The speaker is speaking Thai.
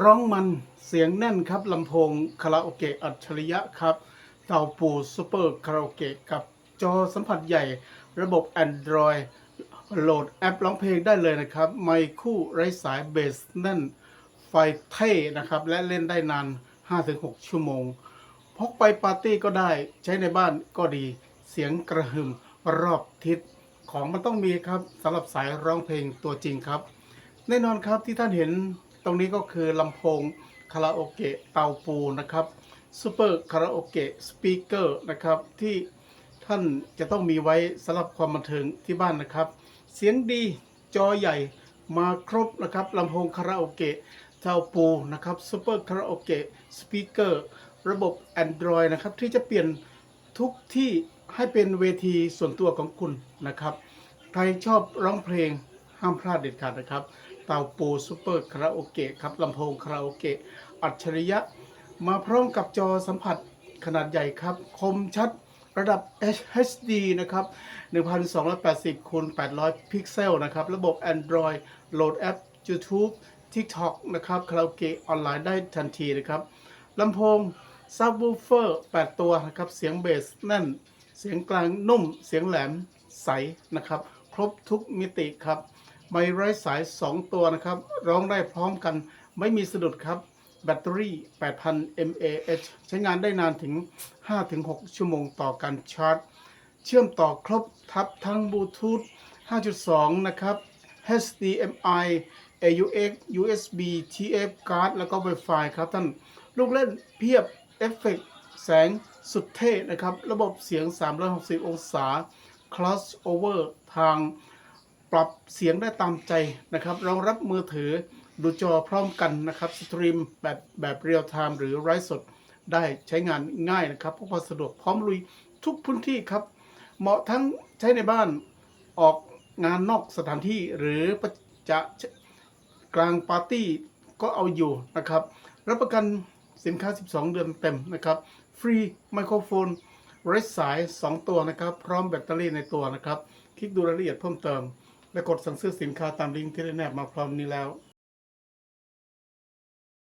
ร้องมันเสียงแน่นครับลำโพงคาราโอเกะอัจฉริยะครับเต่าปูซูเปอร์คาราโอเกะกับจอสัมผัสใหญ่ ระบบ Android โหลดแอปร้องเพลงได้เลยนะครับ ไมค์คู่ไร้สายเบสแน่น ไฟเท่นะครับ และเล่นได้นาน 5-6 ชั่วโมง พกไปปาร์ตี้ก็ได้ใช้ในบ้านก็ดีเสียงกระหึ่มรอบทิศของมันต้องมีครับสำหรับสายร้องเพลงตัวจริงครับ แน่นอนครับที่ท่านเห็น ตรงนี้ก็คือลำโพงคาราโอเกะเตาปูนะครับซูเปอร์คาราโอเกะสปีกเกอร์นะครับที่ท่านจะต้องมีไว้สำหรับความบันเทิงที่บ้านนะครับ เสียงดีจอใหญ่มาครบนะครับลำโพงคาราโอเกะเตาปูนะครับซูเปอร์คาราโอเกะสปีกเกอร์ระบบ Android นะครับที่จะเปลี่ยนทุกที่ให้เป็นเวทีส่วนตัวของคุณนะครับ ใครชอบร้องเพลงห้ามพลาดเด็ดขาดนะครับ เต่าปูซูเปอร์คาราโอเกะครับลำโพงคาราโอเกะอัจฉริยะ มาพร้อมกับจอสัมผัสขนาดใหญ่ครับ คมชัดระดับ HD นะครับ 1280คูณ800 พิกเซลนะครับ ระบบ Android โหลดแอป YouTube TikTok นะครับคาราโอเกะออนไลน์ได้ทันทีนะครับลำโพงซับวูเฟอร์8ตัวนะครับ เสียงเบสแน่น เสียงกลางนุ่ม เสียงแหลมใสนะครับ ครบทุกมิติครับ ไมค์ไร้สาย 2 ตัวนะครับ ร้องได้พร้อมกันไม่มีสะดุดครับ แบตเตอรี่ 8,000 mAh ใช้งานได้นานถึง 5-6 ชั่วโมงต่อการชาร์จ เชื่อมต่อครบทับทั้งบลูทูธ 5.2 นะครับ HDMI AUX USB TF card แล้วก็ Wi-Fi ครับท่าน ลูกเล่นเพียบเอฟเฟกต์แสงสุดเท่นะครับ ระบบเสียง 360 องศา crossover ทาง ปรับเสียงได้ตามใจนะครับ รองรับมือถือดูจอพร้อมกันนะครับสตรีมแบบแบบเรียลไทม์หรือไร้สดได้ใช้งานง่ายนะครับพกพาสะดวกพร้อมลุยทุกพื้นที่ครับ เหมาะทั้งใช้ในบ้านออกงานนอกสถานที่หรือจะกลางปาร์ตี้ก็เอาอยู่นะครับ รับประกันสินค้า 12 เดือนเต็มนะครับ ฟรีไมโครโฟนไร้สาย 2 ตัวนะครับ พร้อมแบตเตอรี่ในตัวนะครับ คลิกดูรายละเอียดเพิ่มเติม และกดสั่งซื้อสินค้าตามลิงก์ที่ได้แนบมาพร้อมนี้แล้ว